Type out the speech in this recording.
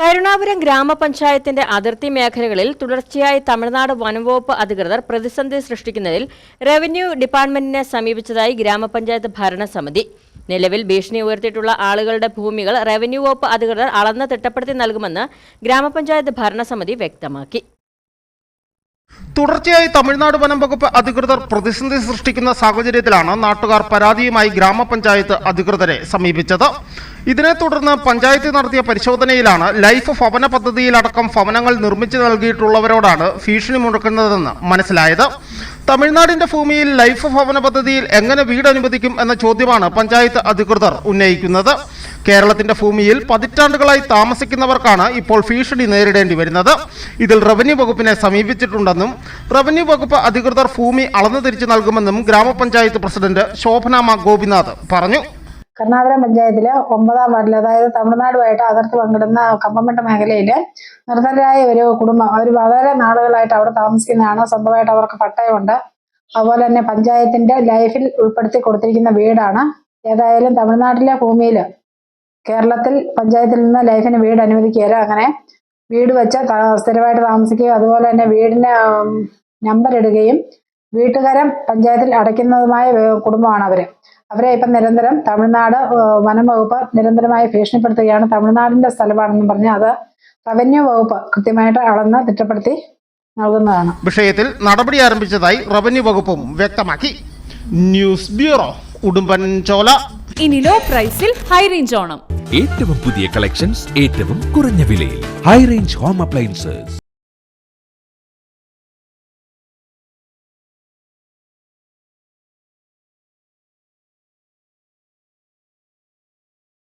കരുണാപുരം ഗ്രാമപഞ്ചായത്തിന്റെ അതിർത്തി മേഖലകളിൽ തുടർച്ചയായി തമിഴ്നാട് വനംവകുപ്പ് അധികൃതർ പ്രതിസന്ധി സൃഷ്ടിക്കുന്നതിൽ റവന്യൂ ഡിപ്പാർട്ട്മെന്റിനെ സമീപിച്ചതായി ഗ്രാമപഞ്ചായത്ത് ഭരണസമിതി. നിലവിൽ ഭീഷണി ഉയർത്തിയിട്ടുള്ള ആളുകളുടെ ഭൂമികൾ റവന്യൂ വകുപ്പ് അധികൃതർ അളന്ന് തിട്ടപ്പെടുത്തി നൽകുമെന്ന് ഗ്രാമപഞ്ചായത്ത് ഭരണസമിതി വ്യക്തമാക്കി. തുടർച്ചയായി തമിഴ്നാട് വനം വകുപ്പ് അധികൃതർ പ്രതിസന്ധി സൃഷ്ടിക്കുന്ന സാഹചര്യത്തിലാണ് നാട്ടുകാർ പരാതിയുമായി ഗ്രാമപഞ്ചായത്ത് അധികൃതരെ സമീപിച്ചത്. ഇതിനെ തുടർന്ന് പഞ്ചായത്ത് നടത്തിയ പരിശോധനയിലാണ് ലൈഫ് ഭവന പദ്ധതിയിലടക്കം ഭവനങ്ങൾ നിർമ്മിച്ചു നൽകിയിട്ടുള്ളവരോടാണ് ഭീഷണി മുഴക്കുന്നതെന്ന് മനസ്സിലായത്. തമിഴ്നാടിന്റെ ഭൂമിയിൽ ലൈഫ് ഭവന പദ്ധതിയിൽ എങ്ങനെ വീട് അനുവദിക്കും എന്ന ചോദ്യമാണ് പഞ്ചായത്ത് അധികൃതർ ഉന്നയിക്കുന്നത്. കേരളത്തിന്റെ ഭൂമിയിൽ പതിറ്റാണ്ടുകളായി താമസിക്കുന്നവർക്കാണ് ഇപ്പോൾ ഭീഷണി നേരിടേണ്ടി വരുന്നത്. ഇതിൽ റവന്യൂ വകുപ്പിനെ സമീപിച്ചിട്ടുണ്ടെന്നും റവന്യൂ വകുപ്പ് അധികൃതർ ഭൂമി അളന്നു തിരിച്ചു നൽകുമെന്നും ഗ്രാമപഞ്ചായത്ത് പ്രസിഡന്റ് ശോഭനാമ ഗോപിനാഥ് പറഞ്ഞു. കരുണാപുരം പഞ്ചായത്തിലെ ഒമ്പതാം വാർഡിൽ അതായത് തമിഴ്നാടുമായിട്ട് അതിർത്തി പങ്കിടുന്ന കമ്പമട്ട മേഖലയിൽ നിർധനരായ ഒരു കുടുംബം. അവർ വളരെ നാളുകളായിട്ട് അവിടെ താമസിക്കുന്നതാണ്. സ്വന്തമായിട്ട് അവർക്ക് പട്ടയമുണ്ട്. അതുപോലെ തന്നെ പഞ്ചായത്തിന്റെ ലൈഫിൽ ഉൾപ്പെടുത്തി കൊടുത്തിരിക്കുന്ന വീടാണ്. ഏതായാലും തമിഴ്നാട്ടിലെ ഭൂമിയിൽ കേരളത്തിൽ പഞ്ചായത്തിൽ നിന്ന് ലൈഫിന് വീട് അനുവദിക്കുകയില്ല. അങ്ങനെ വീട് വെച്ച് സ്ഥിരമായിട്ട് താമസിക്കുകയും അതുപോലെ തന്നെ വീടിന് നമ്പർ ഇടുകയും വീട്ടുകാരം പഞ്ചായത്തിൽ അടയ്ക്കുന്നതുമായ കുടുംബമാണ് അവർ. അവരെ ഇപ്പം നിരന്തരം തമിഴ്നാട് വനം വകുപ്പ് നിരന്തരമായി ഭീഷണിപ്പെടുത്തുകയാണ്. തമിഴ്നാടിന്റെ സ്ഥലമാണെന്ന് പറഞ്ഞ് അത് റവന്യൂ വകുപ്പ് കൃത്യമായിട്ട് അളന്ന് തിട്ടപ്പെടുത്തി നൽകുന്നതാണ്. വിഷയത്തിൽ നടപടി ആരംഭിച്ചതായി റവന്യൂ വകുപ്പും വ്യക്തമാക്കി. News bureau Udumbanchola. ഇനി ലോ പ്രൈസിൽ ഹൈ റേഞ്ച് ഓണം. ഏറ്റവും പുതിയ കളക്ഷൻസ് ഏറ്റവും കുറഞ്ഞ വിലയിൽ. High range home appliances.